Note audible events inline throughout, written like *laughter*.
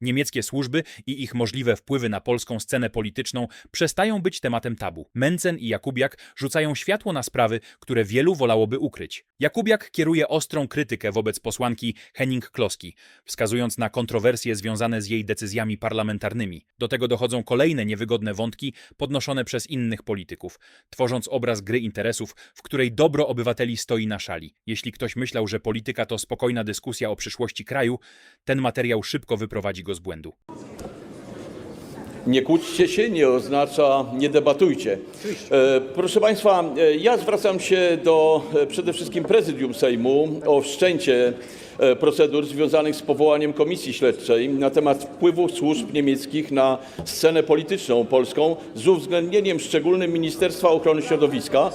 Niemieckie służby i ich możliwe wpływy na polską scenę polityczną przestają być tematem tabu. Mencen i Jakubiak rzucają światło na sprawy, które wielu wolałoby ukryć. Jakubiak kieruje ostrą krytykę wobec posłanki Henning Kloski, wskazując na kontrowersje związane z jej decyzjami parlamentarnymi. Do tego dochodzą kolejne niewygodne wątki podnoszone przez innych polityków, tworząc obraz gry interesów, w której dobro obywateli stoi na szali. Jeśli ktoś myślał, że polityka to spokojna dyskusja o przyszłości kraju, ten materiał szybko wyprowadzi go z błędu. Nie kłóćcie się nie oznacza nie debatujcie. E, proszę Państwa, e, ja zwracam się do e, przede wszystkim Prezydium Sejmu o wszczęcie procedur związanych z powołaniem komisji śledczej na temat wpływu służb niemieckich na scenę polityczną polską z uwzględnieniem szczególnym Ministerstwa Ochrony Środowiska,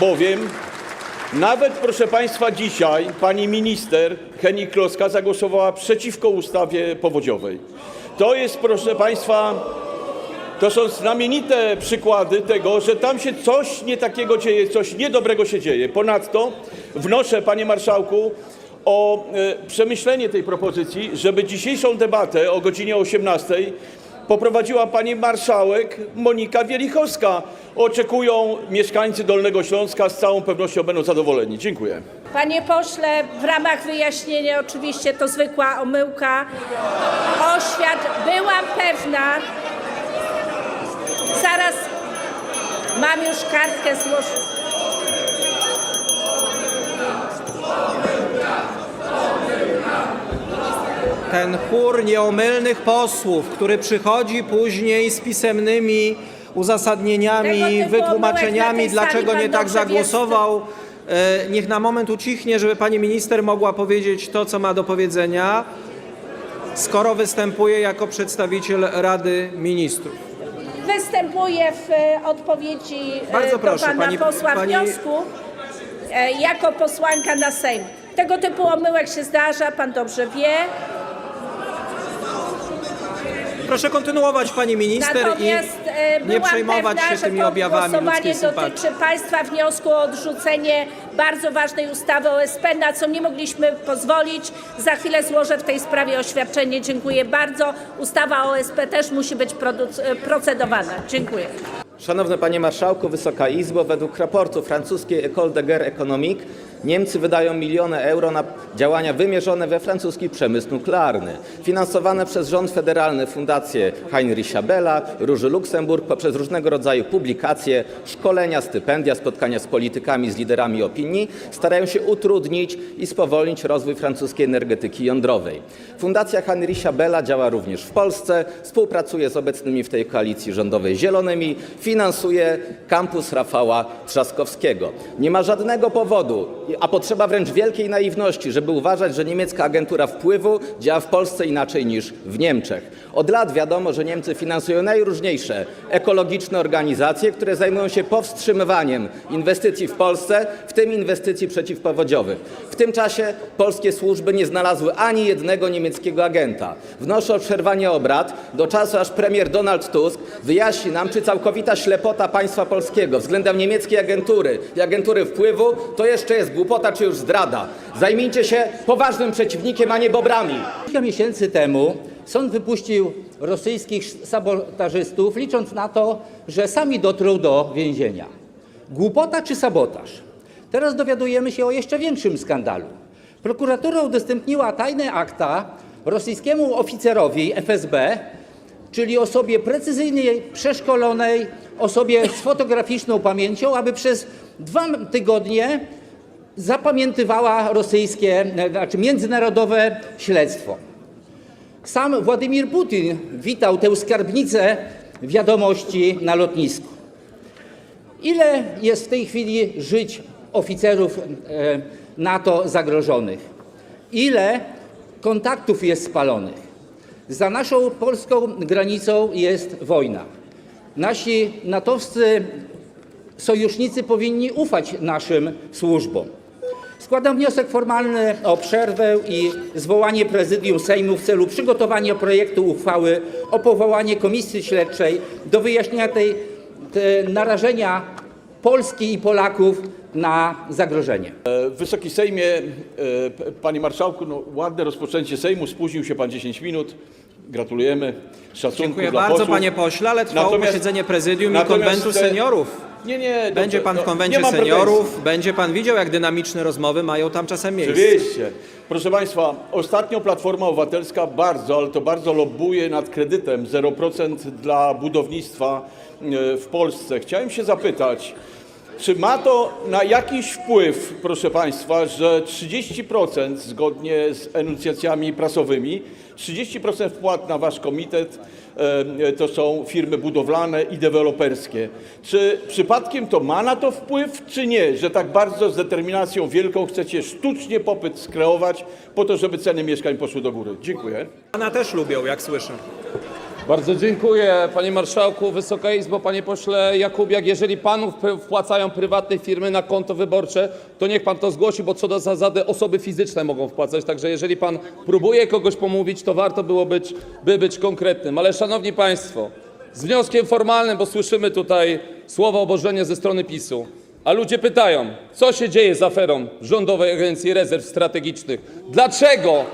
bowiem nawet, proszę Państwa, dzisiaj pani minister Henning Kloska zagłosowała przeciwko ustawie powodziowej. To jest, proszę Państwa, to są znamienite przykłady tego, że tam się coś nie takiego dzieje, coś niedobrego się dzieje. Ponadto wnoszę, panie marszałku, o e, przemyślenie tej propozycji, żeby dzisiejszą debatę o godzinie 18 poprowadziła pani marszałek Monika Wielichowska. Oczekują mieszkańcy Dolnego Śląska, z całą pewnością będą zadowoleni. Dziękuję. Panie pośle, w ramach wyjaśnienia oczywiście to zwykła omyłka. Oświat, byłam pewna. Zaraz mam już kartkę złożoną. Ten chór nieomylnych posłów, który przychodzi później z pisemnymi uzasadnieniami, wytłumaczeniami, dlaczego nie tak zagłosował. E, Niech na moment ucichnie, żeby pani minister mogła powiedzieć to, co ma do powiedzenia, skoro występuje jako przedstawiciel Rady Ministrów. Występuję w e, odpowiedzi e, Bardzo do proszę, pana pani- posła pani- wniosku e, jako posłanka na Sejm. Tego typu omyłek się zdarza, pan dobrze wie. Proszę kontynuować, pani minister, Natomiast e, i nie byłam przejmować pewna, się że tymi to objawami głosowanie ludzkiej sympatii. dotyczy Państwa wniosku o odrzucenie bardzo ważnej ustawy o OSP, na co nie mogliśmy pozwolić. Za chwilę złożę w tej sprawie oświadczenie. Dziękuję bardzo. Ustawa o OSP też musi być produc- e, procedowana. Dziękuję. Szanowny Panie Marszałku, Wysoka Izbo, według raportu francuskiej École de Guerre Économique Niemcy wydają miliony euro na działania wymierzone we francuski przemysł nuklearny, finansowane przez rząd federalny fundacje Heinricha Bella, Róży Luksemburg poprzez różnego rodzaju publikacje, szkolenia, stypendia, spotkania z politykami, z liderami opinii starają się utrudnić i spowolnić rozwój francuskiej energetyki jądrowej. Fundacja Heinricha Bella działa również w Polsce, współpracuje z obecnymi w tej koalicji rządowej Zielonymi, finansuje kampus Rafała Trzaskowskiego. Nie ma żadnego powodu, a potrzeba wręcz wielkiej naiwności, żeby uważać, że niemiecka agentura wpływu działa w Polsce inaczej niż w Niemczech. Od lat wiadomo, że Niemcy finansują najróżniejsze ekologiczne organizacje, które zajmują się powstrzymywaniem inwestycji w Polsce, w tym inwestycji przeciwpowodziowych. W tym czasie polskie służby nie znalazły ani jednego niemieckiego agenta. Wnoszę o przerwanie obrad do czasu, aż premier Donald Tusk wyjaśni nam, czy całkowita ślepota państwa polskiego względem niemieckiej agentury i agentury wpływu to jeszcze jest głupota, czy już zdrada. Zajmijcie się poważnym przeciwnikiem, a nie bobrami. Kilka miesięcy temu sąd wypuścił rosyjskich sabotażystów, licząc na to, że sami dotrą do więzienia. Głupota czy sabotaż? Teraz dowiadujemy się o jeszcze większym skandalu. Prokuratura udostępniła tajne akta rosyjskiemu oficerowi FSB, czyli osobie precyzyjnej, przeszkolonej, osobie z fotograficzną pamięcią, aby przez dwa tygodnie zapamiętywała rosyjskie, znaczy międzynarodowe śledztwo. Sam Władimir Putin witał tę skarbnicę wiadomości na lotnisku. Ile jest w tej chwili żyć oficerów e, NATO zagrożonych? Ile kontaktów jest spalonych? Za naszą polską granicą jest wojna. Nasi natowscy sojusznicy powinni ufać naszym służbom. Składam wniosek formalny o przerwę i zwołanie prezydium Sejmu w celu przygotowania projektu uchwały o powołanie komisji śledczej do wyjaśnienia tej te narażenia Polski i Polaków na zagrożenie. Wysoki Sejmie, e, Panie Marszałku, no, ładne rozpoczęcie Sejmu, spóźnił się Pan 10 minut. Gratulujemy. Szacunku Dziękuję dla bardzo, posłów. panie pośle, ale trwało Natomiast- posiedzenie prezydium i natomiast konwentu te- seniorów. Nie, nie. Będzie dobrze, pan w no, konwencie nie mam pretensji. seniorów, będzie pan widział, jak dynamiczne rozmowy mają tam czasem miejsce. Oczywiście. Proszę Państwa, ostatnio Platforma Obywatelska bardzo, ale to bardzo lobbuje nad kredytem 0% dla budownictwa e, w Polsce. Chciałem się zapytać, czy ma to na jakiś wpływ, proszę Państwa, że 30% zgodnie z enuncjacjami prasowymi, 30% wpłat na Wasz komitet e, to są firmy budowlane i deweloperskie. Czy przypadkiem to ma na to wpływ, czy nie, że tak bardzo z determinacją wielką chcecie sztucznie popyt skreować po to, żeby ceny mieszkań poszły do góry? Dziękuję. Pana też lubią, jak słyszę. Bardzo dziękuję, panie marszałku, Wysoka Izbo, panie pośle Jakubiak. Jeżeli pr- wpłacają prywatne firmy na konto wyborcze, to niech pan to zgłosi, bo co do zasady osoby fizyczne mogą wpłacać. Także jeżeli pan próbuje kogoś pomówić, to warto było być, by być konkretnym. Ale szanowni państwo, z wnioskiem formalnym, bo słyszymy tutaj słowa obożenia ze strony PiSu. A ludzie pytają, co się dzieje z aferą Rządowej Agencji Rezerw Strategicznych? Dlaczego?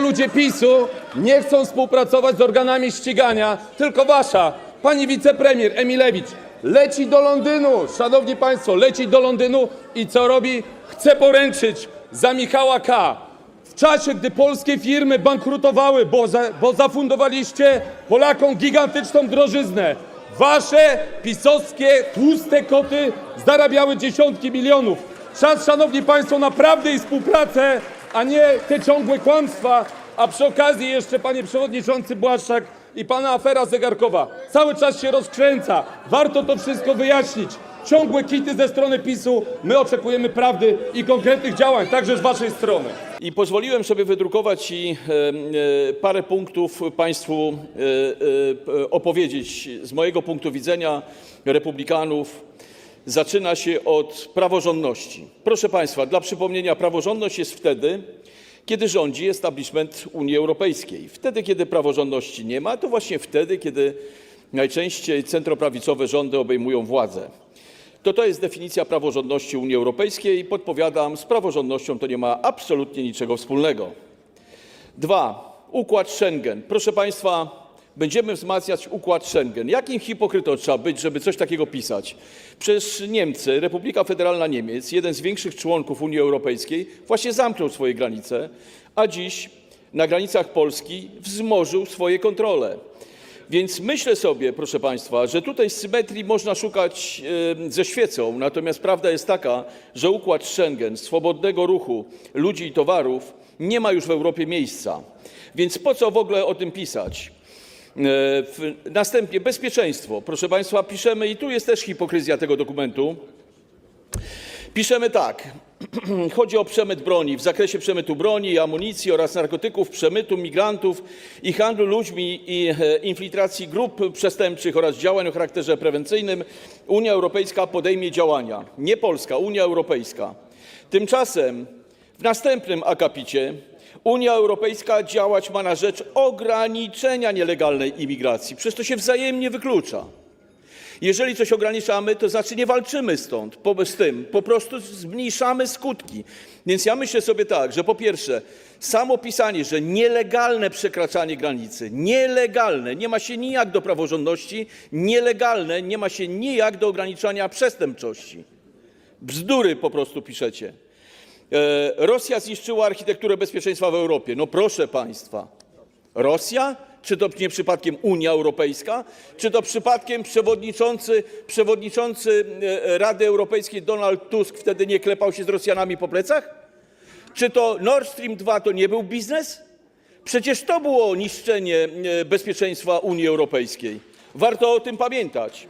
Ludzie PiSu nie chcą współpracować z organami ścigania, tylko wasza, pani wicepremier Emilewicz leci do Londynu, szanowni państwo, leci do Londynu i co robi? Chce poręczyć za Michała K. W czasie, gdy polskie firmy bankrutowały, bo, za, bo zafundowaliście Polakom gigantyczną drożyznę, wasze pisowskie tłuste koty zarabiały dziesiątki milionów. Czas, szanowni państwo, naprawdę i współpracę, a nie te ciągłe kłamstwa. A przy okazji jeszcze, panie przewodniczący Błaszczak i pana afera zegarkowa, cały czas się rozkręca. Warto to wszystko wyjaśnić. Ciągłe kity ze strony PiSu. My oczekujemy prawdy i konkretnych działań, także z waszej strony. I pozwoliłem sobie wydrukować i e, parę punktów Państwu e, e, opowiedzieć. Z mojego punktu widzenia republikanów zaczyna się od praworządności. Proszę Państwa, dla przypomnienia, praworządność jest wtedy, kiedy rządzi establishment Unii Europejskiej. Wtedy, kiedy praworządności nie ma, to właśnie wtedy, kiedy najczęściej centroprawicowe rządy obejmują władzę. To to jest definicja praworządności Unii Europejskiej i podpowiadam, z praworządnością to nie ma absolutnie niczego wspólnego. Dwa, układ Schengen. Proszę Państwa, będziemy wzmacniać układ Schengen. Jakim hipokrytą trzeba być, żeby coś takiego pisać? Przecież Niemcy, Republika Federalna Niemiec, jeden z większych członków Unii Europejskiej, właśnie zamknął swoje granice, a dziś na granicach Polski wzmożył swoje kontrole. Więc myślę sobie, proszę Państwa, że tutaj symetrii można szukać ze świecą, natomiast prawda jest taka, że układ Schengen, swobodnego ruchu ludzi i towarów nie ma już w Europie miejsca. Więc po co w ogóle o tym pisać? E, Następnie bezpieczeństwo. Proszę Państwa, piszemy, i tu jest też hipokryzja tego dokumentu, Piszemy tak. *clears throat* Chodzi o przemyt broni. W zakresie przemytu broni i amunicji oraz narkotyków, przemytu migrantów i handlu ludźmi i e, infiltracji grup przestępczych oraz działań o charakterze prewencyjnym Unia Europejska podejmie działania. Nie Polska, Unia Europejska. Tymczasem w następnym akapicie Unia Europejska działać ma na rzecz ograniczenia nielegalnej imigracji. Przecież to się wzajemnie wyklucza. Jeżeli coś ograniczamy, to znaczy nie walczymy stąd, z tym, po prostu zmniejszamy skutki. Więc ja myślę sobie tak, że po pierwsze, samo pisanie, że nielegalne przekraczanie granicy, nielegalne, nie ma się nijak do praworządności, nielegalne nie ma się nijak do ograniczania przestępczości. Bzdury po prostu piszecie. E, Rosja zniszczyła architekturę bezpieczeństwa w Europie. No proszę Państwa, Rosja? Czy to nie przypadkiem Unia Europejska? Czy to przypadkiem przewodniczący, e, Rady Europejskiej Donald Tusk wtedy nie klepał się z Rosjanami po plecach? Czy to Nord Stream 2 to nie był biznes? Przecież to było niszczenie e, bezpieczeństwa Unii Europejskiej. Warto o tym pamiętać.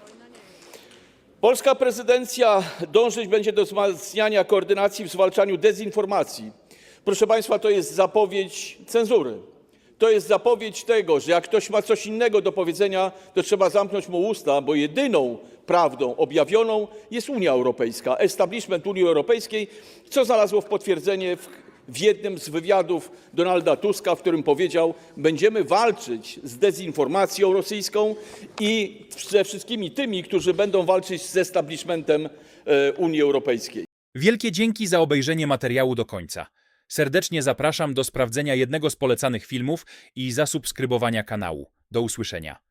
Polska prezydencja dążyć będzie do wzmacniania koordynacji w zwalczaniu dezinformacji. Proszę Państwa, to jest zapowiedź cenzury. To jest zapowiedź tego, że jak ktoś ma coś innego do powiedzenia, to trzeba zamknąć mu usta, bo jedyną prawdą objawioną jest Unia Europejska, establishment Unii Europejskiej, co znalazło potwierdzenie w, w jednym z wywiadów Donalda Tuska, w którym powiedział: Będziemy walczyć z dezinformacją rosyjską i ze wszystkimi tymi, którzy będą walczyć z establishmentem e, Unii Europejskiej. Wielkie dzięki za obejrzenie materiału do końca. Serdecznie zapraszam do sprawdzenia jednego z polecanych filmów i zasubskrybowania kanału. Do usłyszenia.